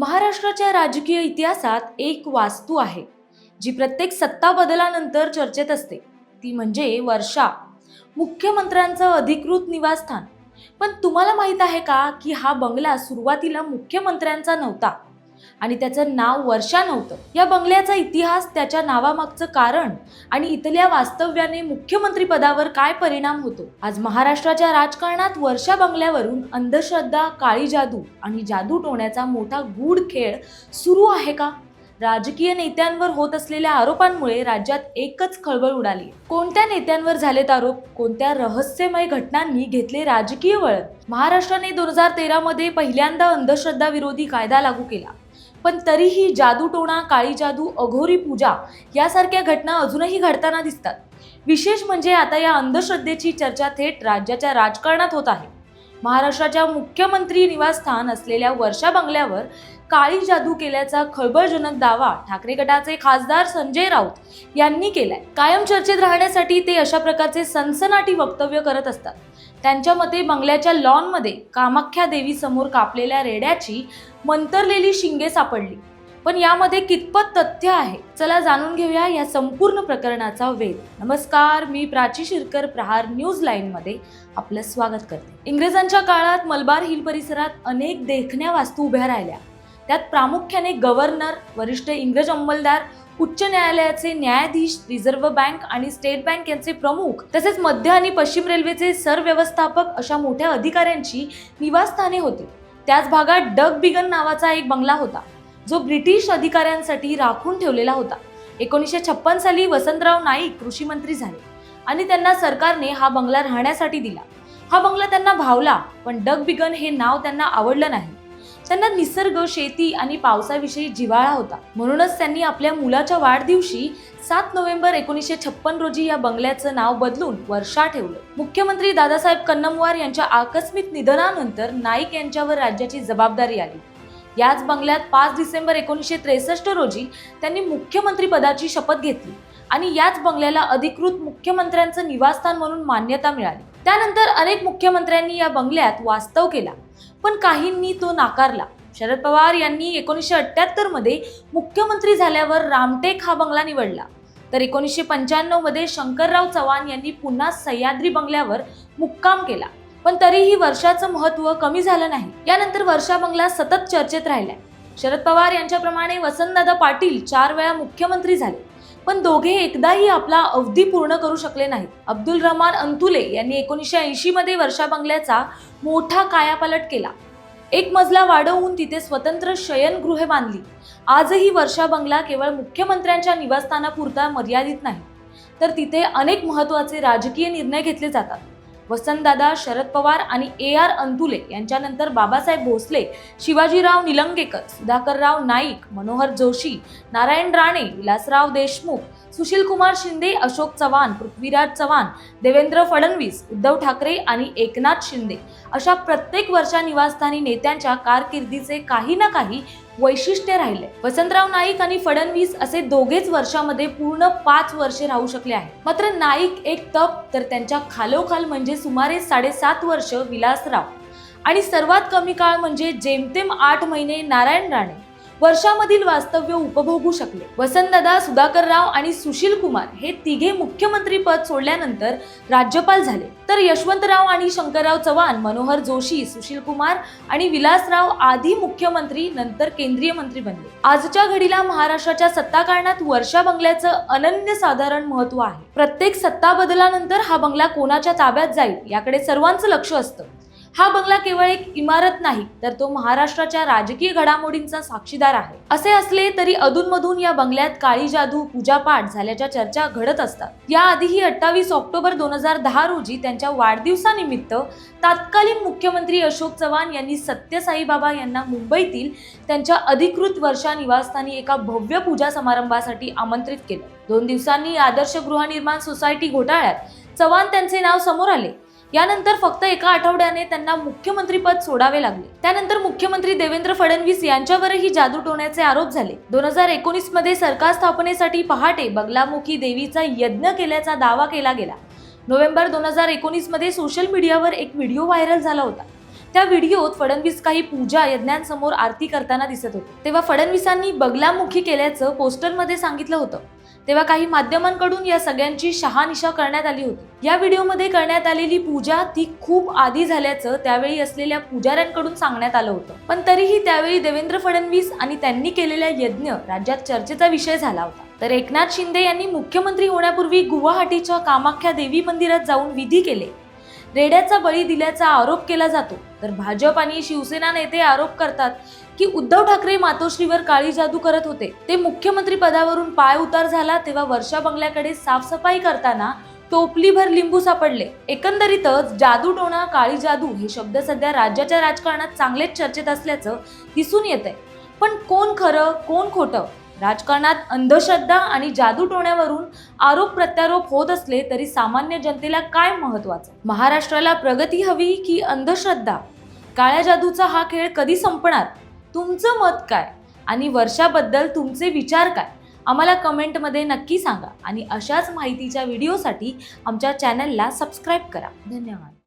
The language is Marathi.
महाराष्ट्राच्या राजकीय इतिहासात एक वास्तू आहे जी प्रत्येक सत्ता बदलानंतर चर्चेत असते. ती म्हणजे वर्षा. मुख्यमंत्र्यांचं अधिकृत निवासस्थान. पण तुम्हाला माहीत आहे का की हा बंगला सुरुवातीला मुख्यमंत्र्यांचा नव्हता? आणि त्याचं नाव वर्षा नव्हतं. या बंगल्याचा इतिहास त्याच्या नावामागचं कारण आणि इथल्या वास्तव्याने मुख्यमंत्री पदावर काय परिणाम होतो? आज महाराष्ट्राच्या राजकारणात वर्षा बंगल्यावरून अंधश्रद्धा काळी जादू आणि जादू टोण्याचा मोठा गूढ खेळ सुरू आहे का? राजकीय नेत्यांवर होत असलेल्या आरोपांमुळे राज्यात एकच खळबळ उडाली. कोणत्या नेत्यांवर झालेत आरोप? कोणत्या रहस्यमय घटनांनी घेतले राजकीय वळण? महाराष्ट्राने दोन हजार तेरामध्ये पहिल्यांदा अंधश्रद्धा विरोधी कायदा लागू केला. पण तरीही जादूटोणा काळी जादू अघोरी पूजा यासारख्या घटना अजूनही घडताना दिसतात. विशेष म्हणजे आता या अंधश्रद्धेची चर्चा थेट राज्याच्या राजकारणात होत आहे. महाराष्ट्राच्या मुख्यमंत्री निवासस्थान असलेल्या वर्षा बंगल्यावर काळी जादू केल्याचा खळबळजनक दावा ठाकरे गटाचे खासदार संजय राऊत यांनी केलाय. कायम चर्चेत राहण्यासाठी ते अशा प्रकारचे सनसनाटी वक्तव्य करत असतात. त्यांच्या मते बंगल्याच्या लॉनमध्ये कामाख्या देवी समोर कापलेल्या रेड्याची मंतरलेली शिंगे सापडली. पण यामध्ये कितपत तथ्य आहे चला जाणून घेऊया या संपूर्ण प्रकरणाचा वेध. नमस्कार मी प्राची शिरकर प्रहार न्यूज लाईनमध्ये आपलं स्वागत करते. इंग्रजांच्या काळात मलबार हिल परिसरात अनेक देखण्या वास्तू उभ्या राहिल्या. त्यात प्रामुख्याने गव्हर्नर वरिष्ठ इंग्रज अंमलदार उच्च न्यायालयाचे न्यायाधीश रिझर्व्ह बँक आणि स्टेट बँक यांचे प्रमुख तसेच मध्य आणि पश्चिम रेल्वेचे सरव्यवस्थापक अशा मोठ्या अधिकाऱ्यांची निवासस्थाने होती. त्याच भागात डग बिगन नावाचा एक बंगला होता जो ब्रिटिश अधिकाऱ्यांसाठी राखून ठेवलेला होता. एकोणीसशे छप्पन साली वसंतराव नाईक कृषी मंत्री झाले आणि त्यांना सरकारने हा बंगला राहण्यासाठी दिला. हा बंगला त्यांना भावला पण डग बिगन हे नाव त्यांना आवडलं नाही. त्यांना निसर्ग शेती आणि पावसाविषयी जिव्हाळा होता. म्हणूनच त्यांनी आपल्या मुलाच्या वाढदिवशी सात नोव्हेंबर एकोणीसशे छप्पन रोजी या बंगल्याचं नाव बदलून वर्षा ठेवलं. मुख्यमंत्री दादासाहेब कन्नमवार यांच्या आकस्मिक निधनानंतर नाईक यांच्यावर राज्याची जबाबदारी आली. याच बंगल्यात पाच डिसेंबर एकोणीसशे त्रेसष्ट रोजी त्यांनी मुख्यमंत्री पदाची शपथ घेतली आणि याच बंगल्याला अधिकृत मुख्यमंत्र्यांचं निवासस्थान म्हणून मान्यता मिळाली. त्यानंतर अनेक मुख्यमंत्र्यांनी या बंगल्यात वास्तव केला. पण काहींनी तो नाकारला. शरद पवार यांनी एकोणीसशे अठ्ठ्याहत्तरमध्ये मुख्यमंत्री झाल्यावर रामटेक हा बंगला निवडला. तर एकोणीसशे पंच्याण्णवमध्ये शंकरराव चव्हाण यांनी पुन्हा सह्याद्री बंगल्यावर मुक्काम केला. पण तरीही वर्षाचं महत्त्व कमी झालं नाही. यानंतर वर्षा बंगला सतत चर्चेत राहिलाय. शरद पवार यांच्याप्रमाणे वसंतदादा पाटील चार वेळा मुख्यमंत्री झाले. पण दोघे एकदाही आपला अवधी पूर्ण करू शकले नाहीत. अब्दुल रहमान अंतुले यांनी एकोणीसशे ऐंशी मध्ये वर्षा बंगल्याचा मोठा कायापालट केला. एक मजला वाढवून तिथे स्वतंत्र शयनगृहे बांधली. आजही वर्षा बंगला केवळ मुख्यमंत्र्यांच्या निवासस्थानापुरता मर्यादित नाही तर तिथे अनेक महत्त्वाचे राजकीय निर्णय घेतले जातात. वसंतदादा शरद पवार आणि ए आर अंतुले यांच्यानंतर बाबासाहेब भोसले शिवाजीराव निलंगेकर सुधाकरराव नाईक मनोहर जोशी नारायण राणे विलासराव देशमुख सुशील कुमार शिंदे अशोक चव्हाण पृथ्वीराज चव्हाण देवेंद्र फडणवीस उद्धव ठाकरे आणि एकनाथ शिंदे अशा प्रत्येक वर्षा निवासस्थानी नेत्यांच्या कारकिर्दीचे काही ना काही वैशिष्ट्य राहिले. वसंतराव नाईक आणि फडणवीस असे दोघेच वर्षामध्ये पूर्ण पाच वर्षे राहू शकले आहेत. मात्र नाईक एक तप तर त्यांच्या खालोखाल म्हणजे सुमारे साडेसात वर्ष विलासराव. आणि सर्वात कमी काळ म्हणजे जेमतेम आठ महिने नारायण राणे. वर्षामधील वास्तव्य उपभोगू शकले. वसंतदादा सुधाकरराव आणि सुशील कुमार हे तिघे मुख्यमंत्री पद सोडल्यानंतर राज्यपाल झाले. तर यशवंतराव आणि शंकरराव चव्हाण मनोहर जोशी सुशील कुमार आणि विलासराव आधी मुख्यमंत्री नंतर केंद्रीय मंत्री बनले. आजच्या घडीला महाराष्ट्राच्या सत्ताकारणात वर्षा बंगल्याचं अनन्य साधारण महत्त्व आहे. प्रत्येक सत्ता बदलानंतर हा बंगला कोणाच्या ताब्यात जाईल याकडे सर्वांचं लक्ष असतं. हा बंगला केवळ एक इमारत नाही तर तो महाराष्ट्राच्या राजकीय घडामोडींचा साक्षीदार आहे. असे असले तरी अधूनमधून या बंगल्यात काळी जादू पूजापाठ झाल्याच्या चर्चा घडत असतात. याआधीही अठ्ठावीस ऑक्टोबर दोन हजार दहा रोजी त्यांच्या वाढदिवसानिमित्त तत्कालीन मुख्यमंत्री अशोक चव्हाण यांनी सत्यसाई बाबा यांना मुंबईतील त्यांच्या अधिकृत वर्षा निवासस्थानी एका भव्य पूजा समारंभासाठी आमंत्रित केलं. दोन दिवसांनी आदर्श गृहनिर्माण सोसायटी घोटाळ्यात चव्हाण त्यांचे नाव समोर आले. यानंतर फक्त एका आठवड्याने त्यांना मुख्यमंत्रीपद सोडावे लागले. त्यानंतर मुख्यमंत्री देवेंद्र फडणवीस यांच्यावरही जादू टोण्याचे आरोप झाले. दोन हजार एकोणीसमध्ये सरकार स्थापनेसाठी पहाटे बगलामुखी देवीचा यज्ञ केल्याचा दावा केला गेला. नोव्हेंबर दोन हजार एकोणीसमध्ये सोशल मीडियावर एक व्हिडिओ व्हायरल झाला होता. त्या व्हिडिओत फडणवीस काही पूजा यज्ञांसमोर आरती करताना दिसत होते. तेव्हा फडणवीसांनी बगलामुखी केल्याचं पोस्टरमध्ये सांगितलं होतं. तेव्हा काही माध्यमांकडून या सगळ्यांची शहानिशा करण्यात आली होती. या व्हिडिओमध्ये करण्यात आलेली पूजा ती खूप आधी झाल्याचं त्यावेळी असलेल्या पुजाऱ्यांकडून सांगण्यात आलं होतं. पण तरीही त्यावेळी देवेंद्र फडणवीस आणि त्यांनी केलेला यज्ञ राज्यात चर्चेचा विषय झाला होता. तर एकनाथ शिंदे यांनी मुख्यमंत्री होण्यापूर्वी गुवाहाटीच्या कामाख्या देवी मंदिरात जाऊन विधी केले. रेड्याचा बळी दिल्याचा आरोप केला जातो. तर भाजप आणि शिवसेना नेते आरोप करतात की उद्धव ठाकरे मातोश्रीवर काळी जादू करत होते. ते मुख्यमंत्री पदावरून पाय उतार झाला तेव्हा वर्षा बंगल्याकडे साफसफाई करताना टोपलीभर लिंबू सापडले. एकंदरीतच जादूटोणा काळी जादू हे शब्द सध्या राज्याच्या राजकारणात चांगलेच चर्चेत असल्याचं दिसून येत आहे पण कोण खरं कोण खोटं? राजकारणात अंधश्रद्धा आणि जादूटोण्यावरून आरोप प्रत्यारोप होत असले तरी सामान्य जनतेला काय महत्वाचं महाराष्ट्राला प्रगती हवी की अंधश्रद्धा? काळ्या जादूचा हा खेळ कधी संपणार? तुमचं मत काय? आणि वर्षाबद्दल तुमचे विचार काय? आम्हाला कमेंटमध्ये नक्की सांगा आणि अशाच माहितीच्या व्हिडिओसाठी आमच्या चॅनलला सबस्क्राईब करा. धन्यवाद.